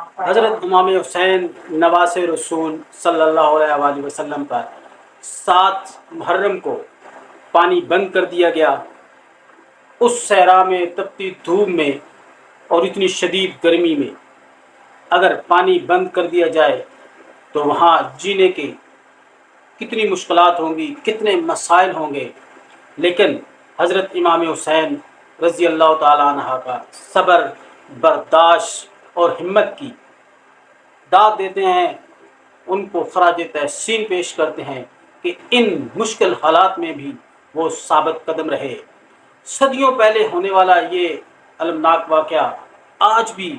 حضرت امام حسین نواز رسول صلی اللہ علیہ وآلہ وسلم پر سات محرم کو پانی بند کر دیا گیا۔ اس صحرا میں، تپتی دھوپ میں اور اتنی شدید گرمی میں اگر پانی بند کر دیا جائے تو وہاں جینے کے کتنی مشکلات ہوں گی، کتنے مسائل ہوں گے۔ لیکن حضرت امام حسین رضی اللہ تعالیٰ عنہ کا صبر، برداشت اور ہمت کی داد دیتے ہیں، ان کو خراج تحسین پیش کرتے ہیں کہ ان مشکل حالات میں بھی وہ ثابت قدم رہے۔ صدیوں پہلے ہونے والا یہ المناک واقعہ آج بھی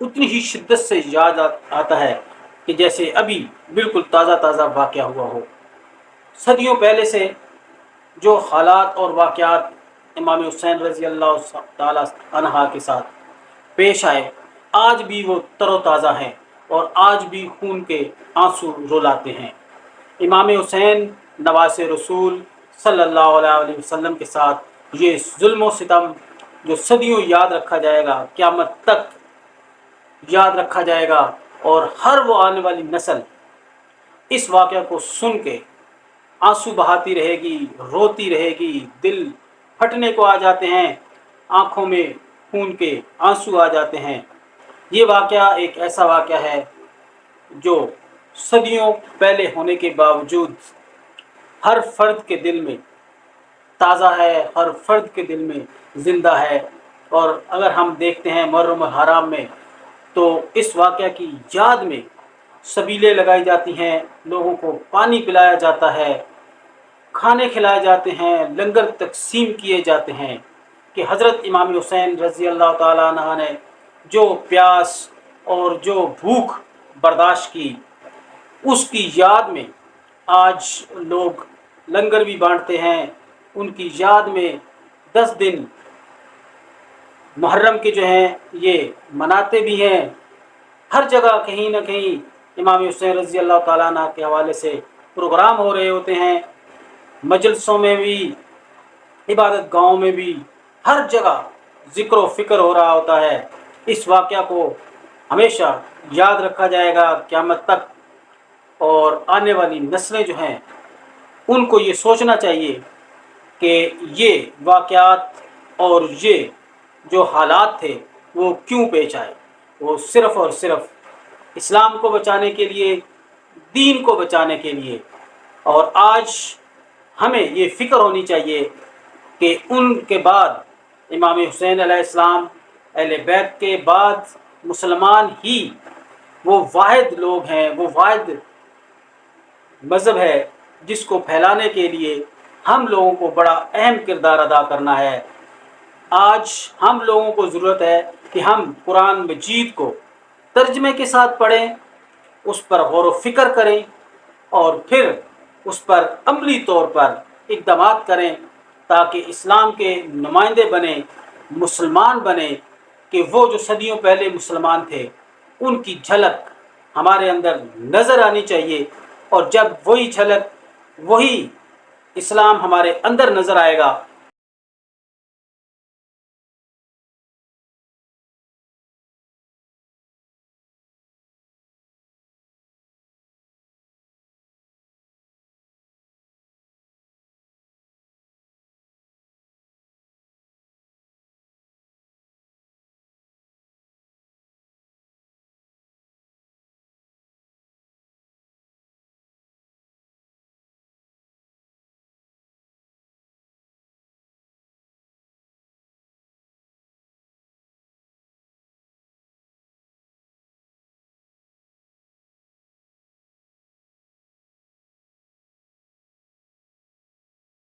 اتنی ہی شدت سے یاد آتا ہے کہ جیسے ابھی بالکل تازہ تازہ واقعہ ہوا ہو۔ صدیوں پہلے سے جو حالات اور واقعات امام حسین رضی اللہ تعالیٰ عنہ کے ساتھ پیش آئے آج بھی وہ تر و تازہ ہیں اور آج بھی خون کے آنسو رولاتے ہیں۔ امام حسین، نواز رسول صلی اللہ علیہ وسلم کے ساتھ یہ ظلم و ستم جو صدیوں یاد رکھا جائے گا، قیامت تک یاد رکھا جائے گا اور ہر وہ آنے والی نسل اس واقعہ کو سن کے آنسو بہاتی رہے گی، روتی رہے گی، دل پھٹنے کو آ جاتے ہیں، آنکھوں میں خون کے آنسو آ جاتے ہیں۔ یہ واقعہ ایک ایسا واقعہ ہے جو صدیوں پہلے ہونے کے باوجود ہر فرد کے دل میں تازہ ہے، ہر فرد کے دل میں زندہ ہے۔ اور اگر ہم دیکھتے ہیں محرم الحرام میں، تو اس واقعہ کی یاد میں سبیلیں لگائی جاتی ہیں، لوگوں کو پانی پلایا جاتا ہے، کھانے کھلائے جاتے ہیں، لنگر تقسیم کیے جاتے ہیں۔ کہ حضرت امام حسین رضی اللہ تعالیٰ عنہ نے جو پیاس اور جو بھوک برداشت کی، اس کی یاد میں آج لوگ لنگر بھی بانٹتے ہیں۔ ان کی یاد میں دس دن محرم کے جو ہیں، یہ مناتے بھی ہیں۔ ہر جگہ کہیں نہ کہیں امام حسین رضی اللہ تعالیٰ عنہ کے حوالے سے پروگرام ہو رہے ہوتے ہیں۔ مجلسوں میں بھی، عبادت گاہوں میں بھی ہر جگہ ذکر و فکر ہو رہا ہوتا ہے۔ اس واقعہ کو ہمیشہ یاد رکھا جائے گا قیامت تک اور آنے والی نسلیں جو ہیں، ان کو یہ سوچنا چاہیے کہ یہ واقعات اور یہ جو حالات تھے، وہ کیوں پیش آئے؟ وہ صرف اور صرف اسلام کو بچانے کے لیے، دین کو بچانے کے لیے۔ اور آج ہمیں یہ فکر ہونی چاہیے کہ ان کے بعد امام حسین علیہ السلام اہل بیت کے بعد مسلمان ہی وہ واحد لوگ ہیں، وہ واحد مذہب ہے جس کو پھیلانے کے لیے ہم لوگوں کو بڑا اہم کردار ادا کرنا ہے۔ آج ہم لوگوں کو ضرورت ہے کہ ہم قرآن مجید کو ترجمے کے ساتھ پڑھیں، اس پر غور و فکر کریں اور پھر اس پر عملی طور پر اقدامات کریں تاکہ اسلام کے نمائندے بنیں، مسلمان بنیں۔ کہ وہ جو صدیوں پہلے مسلمان تھے، ان کی جھلک ہمارے اندر نظر آنی چاہیے۔ اور جب وہی جھلک، وہی اسلام ہمارے اندر نظر آئے گا